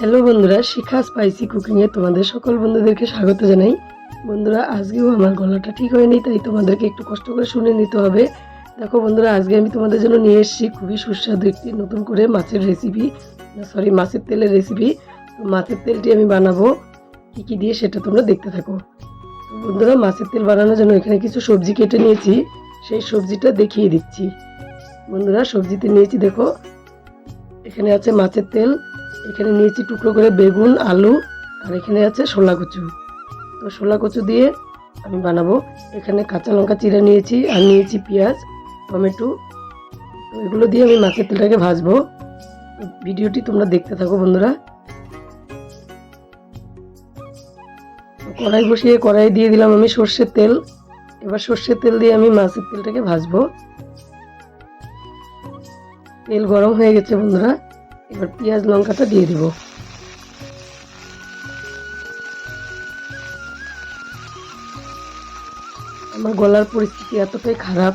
Hello বন্ধুরা, শিখা spicy কুকিংয়ে তোমাদের সকল বন্ধুদেরকে স্বাগত জানাই। বন্ধুরা, আজকেও আমার গলাটা ঠিক হয়নি, তাই তোমাদেরকে একটু কষ্ট করে শুনে নিতে হবে। দেখো বন্ধুরা, আজকে আমি তোমাদের জন্য নিয়ে এসেছি খুবই সুস্বাদু একটি নতুন করে মাছের রেসিপি সরি মাছের তেলের রেসিপি তো মাছের তেলটি আমি বানাবো। কী কী দিয়ে সেটা তোমরা দেখতে থাকো। বন্ধুরা, মাছের তেল বানানোর জন্য এখানে কিছু সবজি কেটে নিয়েছি, সেই সবজিটা দেখিয়ে দিচ্ছি। বন্ধুরা, সবজিতে নিয়েছি, দেখো, এখানে আছে মাছের তেল এখানে নিয়েছি টুকরো করে বেগুন, আলু, আর এখানে আছে শোলা কচু। তো শোলা কচু দিয়ে আমি বানাবো। এখানে কাঁচা লঙ্কা চিরা নিয়েছি, আর নিয়েছি পেঁয়াজ, টমেটো। তো এগুলো দিয়ে আমি মাছের তেলটাকে ভাজবো। ভিডিওটি তোমরা দেখতে থাকো বন্ধুরা। কড়াই বসিয়ে কড়াই দিয়ে দিলাম আমি সর্ষের তেল। এবার সর্ষের তেল দিয়ে আমি মাছের তেলটাকে ভাজবো। তেল গরম হয়ে গেছে বন্ধুরা। এবার পেঁয়াজ লঙ্কাটা দিয়ে দিব। আমার গলার পরিস্থিতি এতটাই খারাপ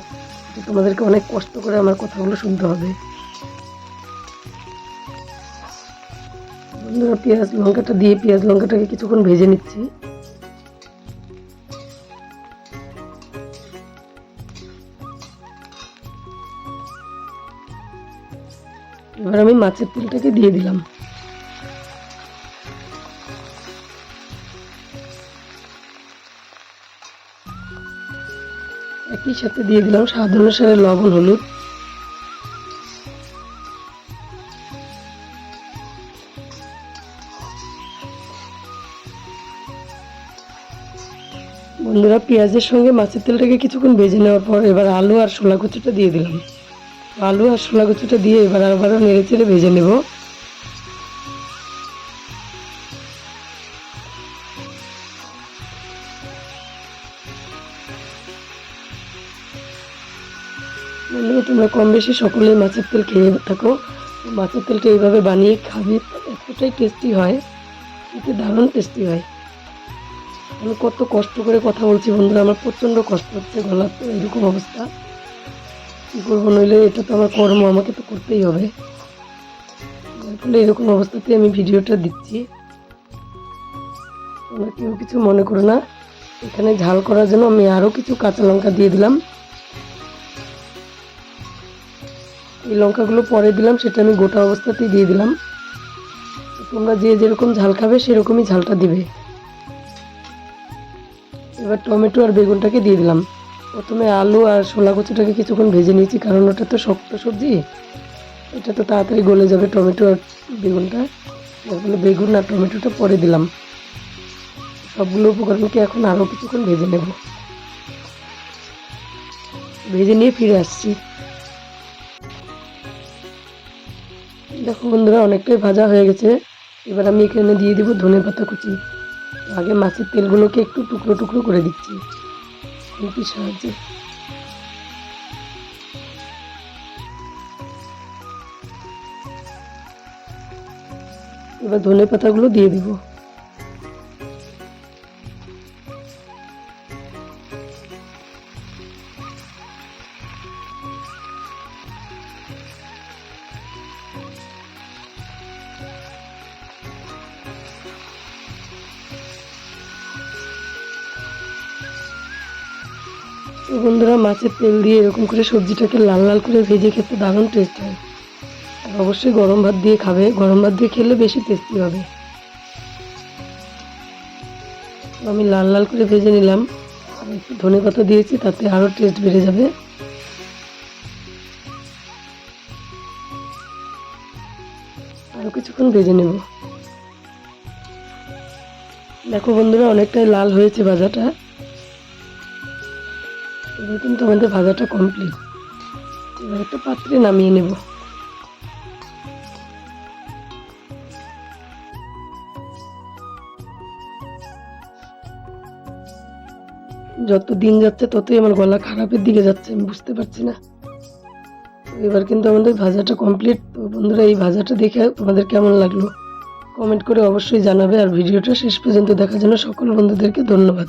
যে তোমাদেরকে অনেক কষ্ট করে আমার কথাগুলো শুনতে হবে। বন্ধুরা, পেঁয়াজ লঙ্কাটা দিয়ে পেঁয়াজ লঙ্কাটাকে কিছুক্ষণ ভেজে নিচ্ছি। এবার আমি মাছের তেলটাকে দিয়ে দিলাম। একই সাথে দিয়ে দিলাম স্বাদ অনুসারে লবণ, হলুদ। বন্ধুরা, পেঁয়াজের সঙ্গে মাছের তেলটাকে কিছুক্ষণ ভেজে নেওয়ার পর এবার আলু আর শোলা কচুটা দিয়ে দিলাম। আলু আর শোলা কচুটা দিয়ে এবার আবারও নেড়ে চেড়ে ভেজে নেব। তোমরা কম বেশি সকলেই মাছের তেল খেয়ে থাকো। মাছের তেলটা এইভাবে বানিয়ে খাবে, এতটাই টেস্টি হয় এতে দারুণ টেস্টি হয়। আমি কত কষ্ট করে কথা বলছি বন্ধুরা, আমার প্রচণ্ড কষ্ট হচ্ছে, গলার এরকম অবস্থা। কী করব? নইলে এটা তো আমার কর্ম, আমাকে তো করতেই হবে। এরকম অবস্থাতে আমি ভিডিওটা দিচ্ছি। তোমরা কেউ কিছু মনে করো না। এখানে ঝাল করার জন্য আমি আরও কিছু কাঁচা লঙ্কা দিয়ে দিলাম। এই লঙ্কাগুলো পরে দিলাম, সেটা আমি গোটা অবস্থাতেই দিয়ে দিলাম। তোমরা যে যেরকম ঝাল খাবে, সেরকমই ঝালটা দিবে। এবার টমেটো আর বেগুনটাকে দিয়ে দিলাম। প্রথমে আলু আর শোলা কচুটাকে কিছুক্ষণ ভেজে নিয়েছি, কারণ ওটা তো শক্ত সবজি। এটা তো তাড়াতাড়ি গলে যাবে টমেটো আর বেগুনটা। তারপরে বেগুন আর টমেটোটা পরে দিলাম, সবগুলো উপকরণকে এখন আরও কিছুক্ষণ ভেজে নেব। ভেজে নিয়ে ফিরে আসছি। দেখো বন্ধুরা, অনেকটাই ভাজা হয়ে গেছে। এবার আমি এখানে দিয়ে দেবো ধনে পাতা কুচি। আগে মাছের তেলগুলোকে একটু টুকরো টুকরো করে দিচ্ছি। খুন্তির সাহায্যে এবার ধনে পাতাগুলো দিয়ে দিব তো বন্ধুরা মাছের তেল দিয়ে এরকম করে সবজিটাকে লাল লাল করে ভেজে খেতে দারুণ টেস্ট হয়। আর অবশ্যই গরম ভাত দিয়ে খাবে। গরম ভাত দিয়ে খেলে বেশি টেস্টি হবে। আমি লাল লাল করে ভেজে নিলাম। আর একটু ধনে পাতা দিয়েছি, তাতে আরও টেস্ট বেড়ে যাবে। আরও কিছুক্ষণ ভেজে নেব। দেখো বন্ধুরা, অনেকটাই লাল হয়েছে ভাজাটা। এবার কিন্তু আমাদের ভাজাটা কমপ্লিট এবার একটা পাত্রে নামিয়ে নেব। যত দিন যাচ্ছে, ততই আমার গলা খারাপের দিকে যাচ্ছে, আমি বুঝতে পারছি না। এবার কিন্তু আমাদের ভাজাটা কমপ্লিট তো বন্ধুরা, এই ভাজাটা দেখে তোমাদের কেমন লাগল? কমেন্ট করে অবশ্যই জানাবে। আর ভিডিওটা শেষ পর্যন্ত দেখার জন্য সকল বন্ধুদেরকে ধন্যবাদ।